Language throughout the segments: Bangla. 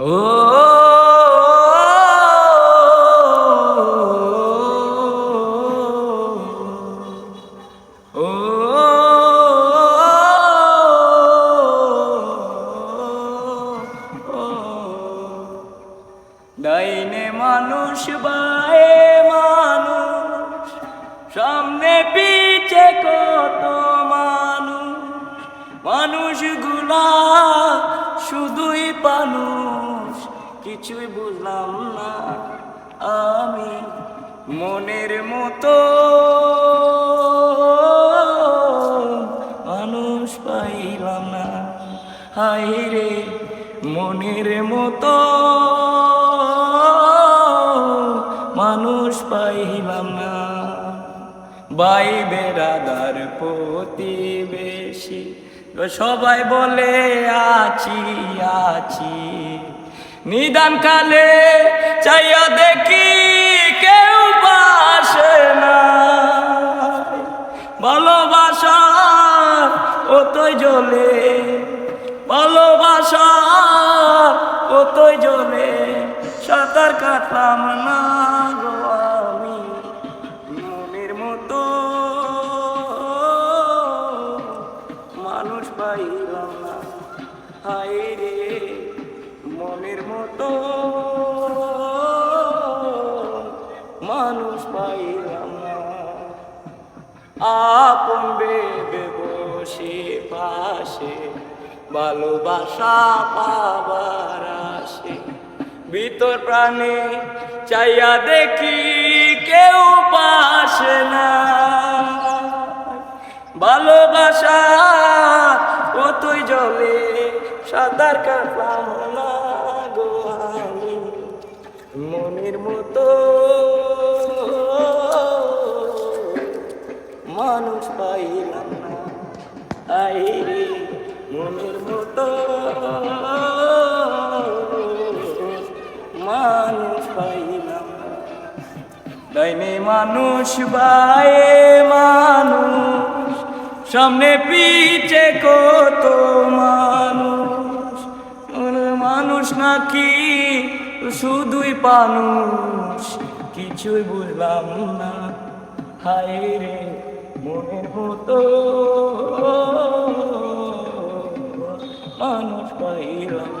ডাইনে মানুষ বায়ে মানুষ সামনে পিছে কত মানুষ? মানুষগুলা শুধুই মানুষ, কিছুই বুঝলাম না আমি মনের মতো। মানুষ পাইলাম না হাই রে মনের মতো। মানুষ পাইলাম না, ভাই বেড়াদার প্রতিবেশী। সবাই বলে, আছি আছি। নিদান কালে চাইয়া দেখি কেউ পাশে না ভালোবাসা ওতই জ্বলে, ভালোবাসা ওতই জ্বলে, সাঁতার কাটলাম না গো হাই রে, মনের মতো। মানুষ পাইলাম আপন বেবে বসে পাশে ভালোবাসা পাবার আসে। ভিতর প্রাণে চাইয়া দেখি সাঁতার কাটলাম গো আমি, মনের মতো। মানুষ পাইলাম না, আই রে, মনের মতো। মানুষ পাইলাম ডাইনে মানুষ বায়ে মানুষ, সামনে পিছে কত ওরে মানুষ নাকি? শুধুই মানুষ। কিছুই বুঝলাম না। হায় রে, মনে মতো মানুষ পাইলাম।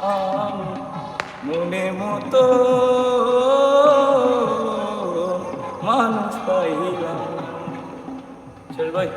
আমি মনে মতো মানুষ পাইলাম। চল ভাই।